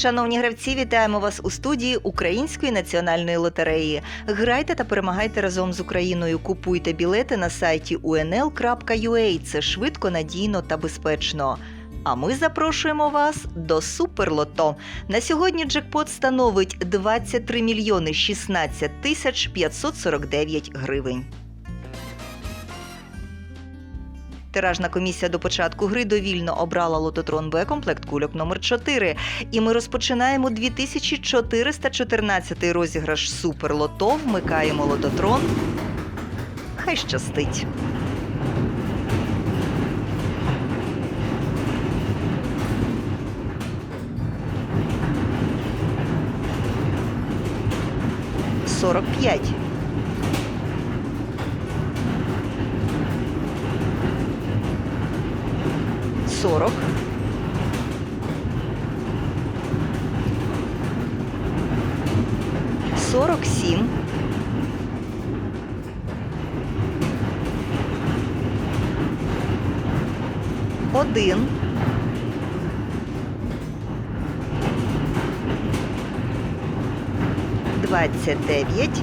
Шановні гравці, вітаємо вас у студії Української національної лотереї. Грайте та перемагайте разом з Україною. Купуйте білети на сайті unl.ua. Це швидко, надійно та безпечно. А ми запрошуємо вас до Суперлото. На сьогодні джекпот становить 23 мільйони 16 тисяч 549 гривень. Тиражна комісія до початку гри довільно обрала лототрон Б комплект кульок номер 4 І ми розпочинаємо 2414 розіграш Суперлото. Вмикаємо лототрон. Хай щастить. Сорок п'ять. Сорок. Сорок сім. Один. Двадцять дев'ять.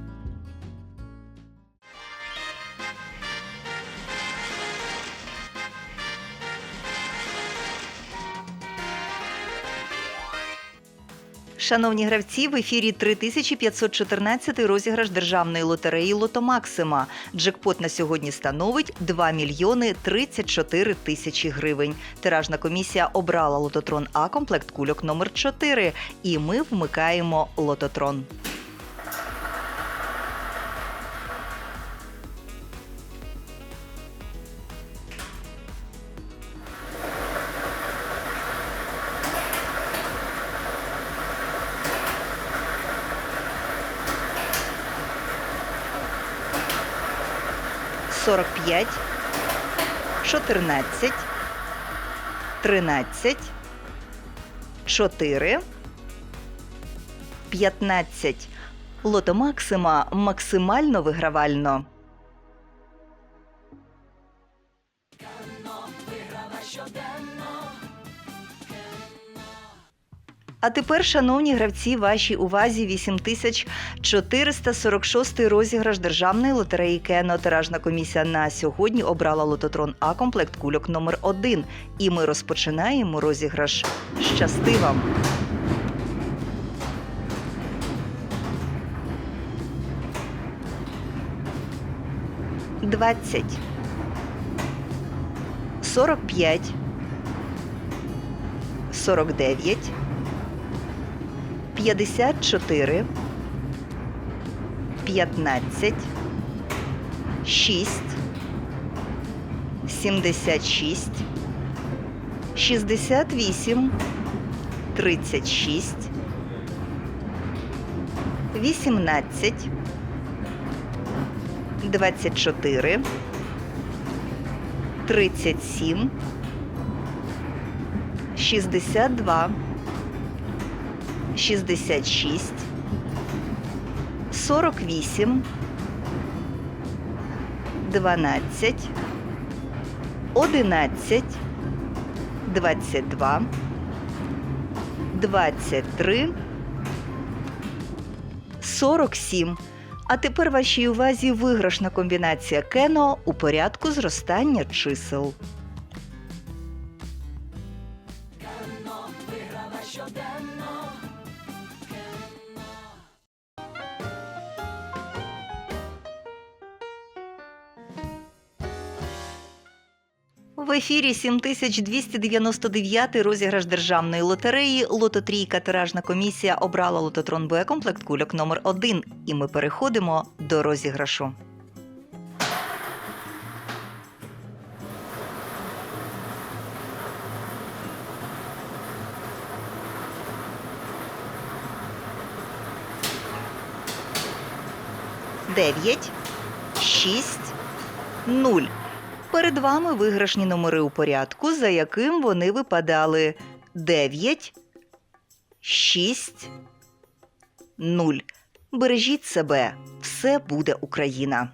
Шановні гравці, в ефірі 3514 розіграш державної лотереї Лото Максима. Джекпот на сьогодні становить 2 мільйони 34 тисячі гривень. Тиражна комісія обрала лототрон А комплект кульок номер 4 І ми вмикаємо лототрон. Сорок п'ять, чотирнадцять, тринадцять, чотири, п'ятнадцять. Лото Максима максимально вигравально. А тепер, шановні гравці, вашій увазі 8446 розіграш державної лотереї Кено. Тиражна комісія на сьогодні обрала лототрон А комплект кульок номер 1 І ми розпочинаємо розіграш. Щасти вам! Двадцять. Сорок п'ять. Сорок дев'ять. 54, 15, 6, 76, 68, 36, 18, 24, 37, 62, 66, 48, 12, 11, 22, 23, 47. А тепер вашій увазі виграшна комбінація кено у порядку зростання чисел. В ефірі 7299 розіграш державної лотереї. Лототрійка тиражна комісія обрала лототрон Б комплект кульок номер 1 І ми переходимо до розіграшу. Дев'ять, шість, нуль. Перед вами виграшні номери у порядку, за яким вони випадали 9, 6 0. Бережіть себе, все буде Україна.